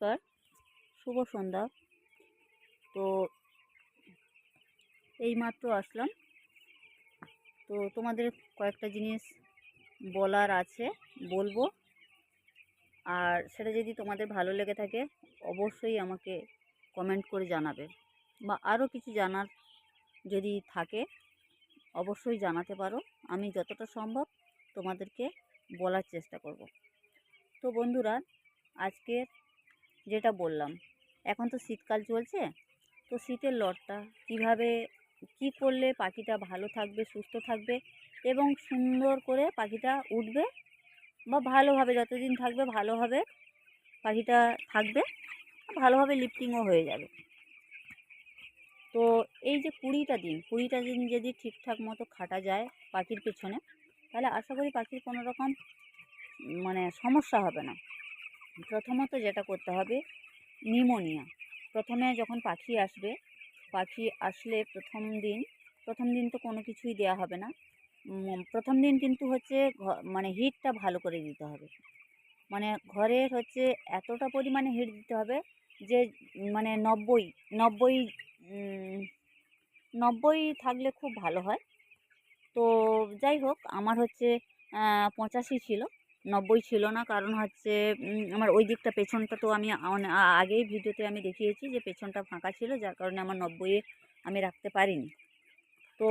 নমস্কার, শুভ সন্ধ্যা। তো এইমাত্র আসলাম। তো তোমাদের কয়েকটা জিনিস বলার আছে, বলব। আর সেটা যদি তোমাদের ভালো লেগে থাকে, অবশ্যই আমাকে কমেন্ট করে জানাবে। বা আরও কিছু জানার যদি থাকে, অবশ্যই জানাতে পারো। আমি যতটা সম্ভব তোমাদেরকে বলার চেষ্টা করব। তো বন্ধুরা আজকে যেটা বললাম, এখন তো শীতকাল চলছে, তো শীতের লটটা কীভাবে, কী করলে পাখিটা ভালো থাকবে, সুস্থ থাকবে এবং সুন্দর করে পাখিটা উঠবে বা ভালোভাবে যতদিন থাকবে, ভালোভাবে পাখিটা থাকবে, ভালোভাবে লিফটিংও হয়ে যাবে। তো এই যে কুড়িটা দিন কুড়িটা দিন যদি ঠিকঠাক মতো খাটা যায় পাখির পেছনে, তাহলে আশা করি পাখির কোনো রকম মানে সমস্যা হবে না। প্রথমত যেটা করতে হবে নিউমোনিয়া প্রথমে যখন পাখি আসবে, পাখি আসলে প্রথম দিন প্রথম দিন তো কোনো কিছুই দেওয়া হবে না। প্রথম দিন কিন্তু হচ্ছে মানে হিটটা ভালো করে দিতে হবে। মানে ঘরের হচ্ছে এতটা পরিমাণে হিট দিতে হবে যে মানে নব্বই নব্বই নব্বই থাকলে খুব ভালো হয়। তো যাই হোক, আমার হচ্ছে পঁচাশি ছিল। নব্বই ছিল না। কারণ হচ্ছে আমার ওই দিকটা পেছনটা তো আমি আগেই ভিডিওতে আমি দেখিয়েছি যে পেছনটা ফাঁকা ছিল, যার কারণে আমার নব্বইয়ে আমি রাখতে পারিনি। তো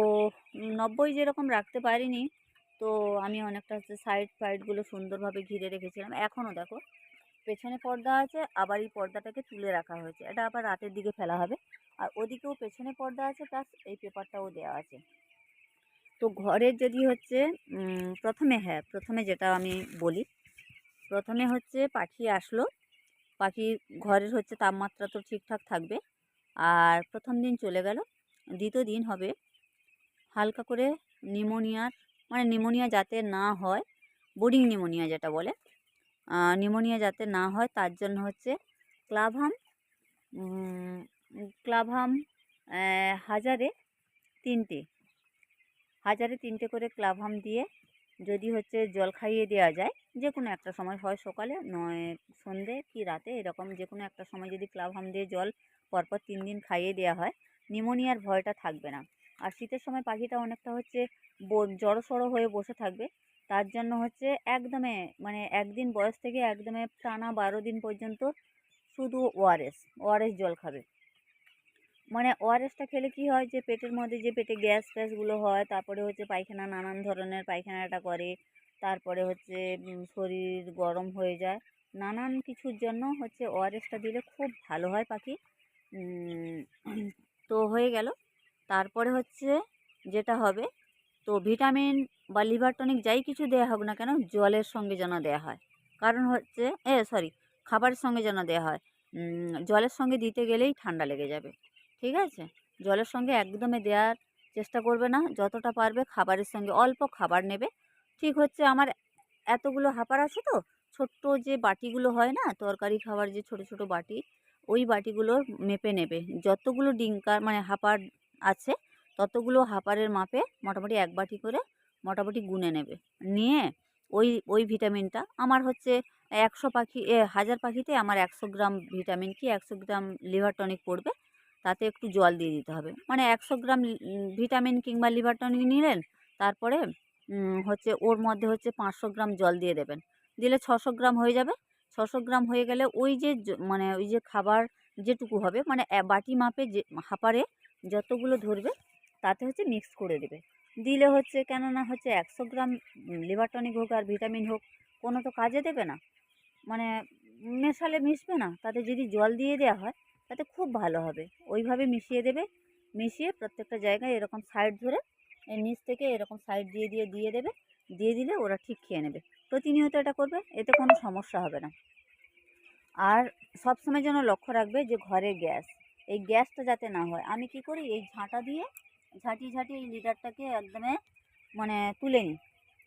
নব্বই যেরকম রাখতে পারিনি, তো আমি অনেকটা হচ্ছে সাইড ফাইডগুলো সুন্দরভাবে ঘিরে রেখেছিলাম। এখনও দেখো, পেছনে পর্দা আছে, আবার এই পর্দাটাকে তুলে রাখা হয়েছে। এটা আবার রাতের দিকে ফেলা হবে। আর ওদিকেও পেছনে পর্দা আছে প্লাস এই পেপারটাও দেওয়া আছে। তো ঘরের যদি হচ্ছে প্রথমে হ্যাঁ প্রথমে যেটা আমি বলি, প্রথমে হচ্ছে পাখি আসলো। পাখি ঘরের হচ্ছে তাপমাত্রা তো ঠিকঠাক থাকবে। আর প্রথম দিন চলে গেল, দ্বিতীয় দিন হবে। হালকা করে নিমোনিয়ার মানে নিমোনিয়া যাতে না হয় বোর্ডিং নিমোনিয়া যেটা বলে নিমোনিয়া যাতে না হয়, তার জন্য হচ্ছে ক্লাভাম ক্লাভাম হাজারে তিনটে হাজারে তিনটে করে ক্লাভাম দিয়ে যদি হচ্ছে জল খাইয়ে দেওয়া যায় যে কোনো একটা সময় হয় সকালে, নয় সন্ধে কি রাতে, এরকম যে কোনো একটা সময় যদি ক্লাভাম দিয়ে জল পরপর তিন দিন খাইয়ে দেওয়া হয়, নিমোনিয়ার ভয়টা থাকবে না। আর শীতের সময় পাখিটা অনেকটা হচ্ছে জড়ো সড়ো হয়ে বসে থাকবে, তার জন্য হচ্ছে একদমে মানে একদিন বয়স থেকে একদমে টানা বারো দিন পর্যন্ত শুধু ওআরএস ওআরএস জল খাবে। মানে ওআরএসটা খেলে কি হয় যে, পেটের মধ্যে যে পেটে গ্যাস ফ্যাসগুলো হয়, তারপরে হচ্ছে পায়খানা, নানান ধরনের পায়খানাটা করে, তারপরে হচ্ছে শরীর গরম হয়ে যায়। নানান কিছুর জন্য হচ্ছে ওআরএসটা দিলে খুব ভালো হয় পাখি। তো হয়ে গেল। তারপরে হচ্ছে যেটা হবে, তো ভিটামিন বা লিভার টনিক যাই কিছু দেওয়া হোক না কেন, জলের সঙ্গে যেন দেওয়া হয়। কারণ হচ্ছে, এ, সরি, খাবারের সঙ্গে যেন দেওয়া হয়। জলের সঙ্গে দিতে গেলেই ঠান্ডা লেগে যাবে। ঠিক আছে? জলের সঙ্গে একদমই দেওয়ার চেষ্টা করবে না। যতটা পারবে খাবারের সঙ্গে অল্প খাবার নেবে। ঠিক হচ্ছে আমার এতগুলো হাঁপার আছে তো, ছোট্ট যে বাটিগুলো হয় না, তরকারি খাবার যে ছোট ছোট বাটি, ওই বাটিগুলো মেপে নেবে। যতগুলো ডিঙ্কার মানে হাঁপার আছে, ততগুলো হাঁপারের মাপে মোটামুটি এক বাটি করে মোটামুটি গুনে নেবে। নিয়ে ওই ওই ভিটামিনটা আমার হচ্ছে একশো পাখি হাজার পাখিতে আমার একশো গ্রাম ভিটামিন কি, একশো গ্রাম লিভার টনিক পড়বে। তাতে একটু জল দিয়ে দিতে হবে। মানে একশো গ্রাম ভিটামিন কিংবা লিভার টনিক নিলেন, তারপরে হচ্ছে ওর মধ্যে হচ্ছে পাঁচশো গ্রাম জল দিয়ে দেবেন। দিলে ছশো গ্রাম হয়ে যাবে। ছশো গ্রাম হয়ে গেলে ওই যে মানে ওই যে খাবার যেটুকু হবে মানে বাটি মাপে যে, হাঁপারে যতগুলো ধরবে, তাতে হচ্ছে মিক্স করে দেবে। দিলে হচ্ছে কেননা হচ্ছে একশো গ্রাম লিভার টনিক হোক আর ভিটামিন হোক, কোনো তো কাজে দেবে না। মানে মেশালে মিশবে না। তাতে যদি জল দিয়ে দেওয়া হয় তাতে খুব ভালো হবে। ওইভাবে মিশিয়ে দেবে। মিশিয়ে প্রত্যেকটা জায়গায় এরকম সাইড ধরে এর নিচ থেকে এরকম সাইড দিয়ে দিয়ে দিয়ে দেবে। দিয়ে দিলে ওরা ঠিক খেয়ে নেবে। প্রতিনিয়ত এটা করবে, এতে কোনো সমস্যা হবে না। আর সবসময় যেন লক্ষ্য রাখবে যে ঘরে গ্যাস। এই গ্যাসটা যাতে না হয়। আমি কি করি? এই ঝাঁটা দিয়ে ঝাঁটিয়ে ঝাঁটিয়ে এই লিটারটাকে একদমে মানে তুলে নিই।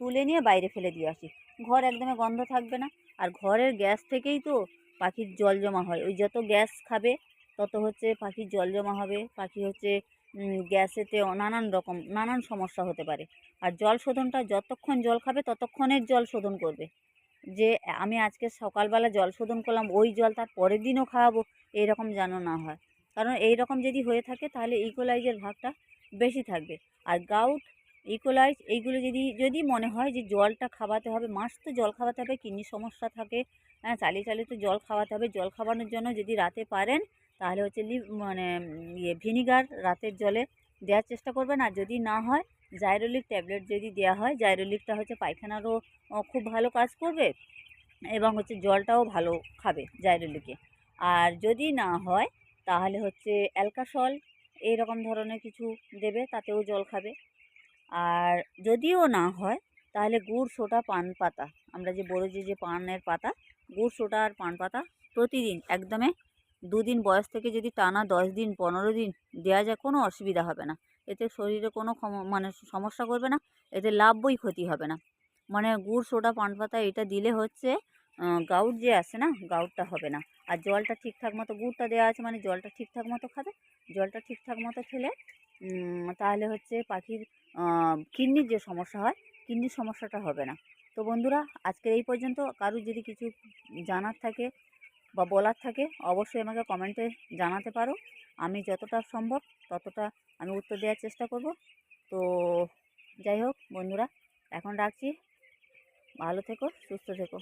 তুলে নিয়ে বাইরে ফেলে দিয়ে আসি। ঘর একদমে গন্ধ থাকবে না। আর ঘরের গ্যাস থেকেই তো পাখির জল জমা হয়। ওই যত গ্যাস খাবে, তত হচ্ছে পাখির জল জমা হবে। পাখি হচ্ছে গ্যাসেতে নানান রকম, নানান সমস্যা হতে পারে। আর জল শোধনটা যতক্ষণ জল খাবে, ততক্ষণের জল শোধন করবে। যে, আমি আজকে সকালবেলা জল শোধন করলাম, ওই জল তার পরের দিনও খাওয়াবো, এইরকম যেন না হয়। কারণ এই রকম যদি হয়ে থাকে, তাহলে ইকোলাইজের ভাগটা বেশি থাকবে। আর গাউট ইকোলাইজ এইগুলো যদি যদি মনে হয় যে জলটা খাওয়াতে হবে মাস তো জল খাওয়াতে হবে, কিডনির সমস্যা থাকে হ্যাঁ চালিয়ে চালিয়ে তো জল খাওয়াতে হবে, জল খাওয়ানোর জন্য যদি রাতে পারেন, তাহলে হচ্ছে লি মানে ইয়ে ভিনিগার রাতের জলে দেওয়ার চেষ্টা করবেন। আর যদি না হয় জাইরোলিক ট্যাবলেট যদি দেওয়া হয় জাইরোলিকটা হচ্ছে পায়খানারও খুব ভালো কাজ করবে এবং হচ্ছে জলটাও ভালো খাবে জাইরোলিকে আর যদি না হয়, তাহলে হচ্ছে অ্যালকাসল এই রকম ধরনের কিছু দেবে, তাতেও জল খাবে। আর যদিও না হয়, তাহলে গুড় সোটা পান পাতা। আমরা যে বড় যে যে পানের পাতা, গুড় সোটা আর পান পাতা প্রতিদিন, একদমে দুদিন বয়স থেকে যদি টানা দশ দিন, পনেরো দিন দেওয়া যায়, কোনো অসুবিধা হবে না। এতে শরীরে কোনো মানে সমস্যা করবে না, এতে লাভ বই ক্ষতি হবে না। মানে গুড়, সোডা, পান পাতা এটা দিলে হচ্ছে গাউট যে আসে না, গাউটটা হবে না। আর জলটা ঠিকঠাক মতো, গুড়টা দেওয়া আছে মানে জলটা ঠিকঠাক মতো খাবে। জলটা ঠিকঠাক মতো খেলে তাহলে হচ্ছে পাখির কিডনির যে সমস্যা হয়, কিডনির সমস্যাটা হবে না। তো বন্ধুরা, আজকের এই পর্যন্ত। কারুর যদি কিছু জানার থাকে বা বলার থাকে, অবশ্যই আমাকে কমেন্টে জানাতে পারো। আমি যতটা সম্ভব ততটা আমি উত্তর দেওয়ার চেষ্টা করব। তো যাই হোক বন্ধুরা, এখন রাখছি। ভালো থেকো, সুস্থ থেকো।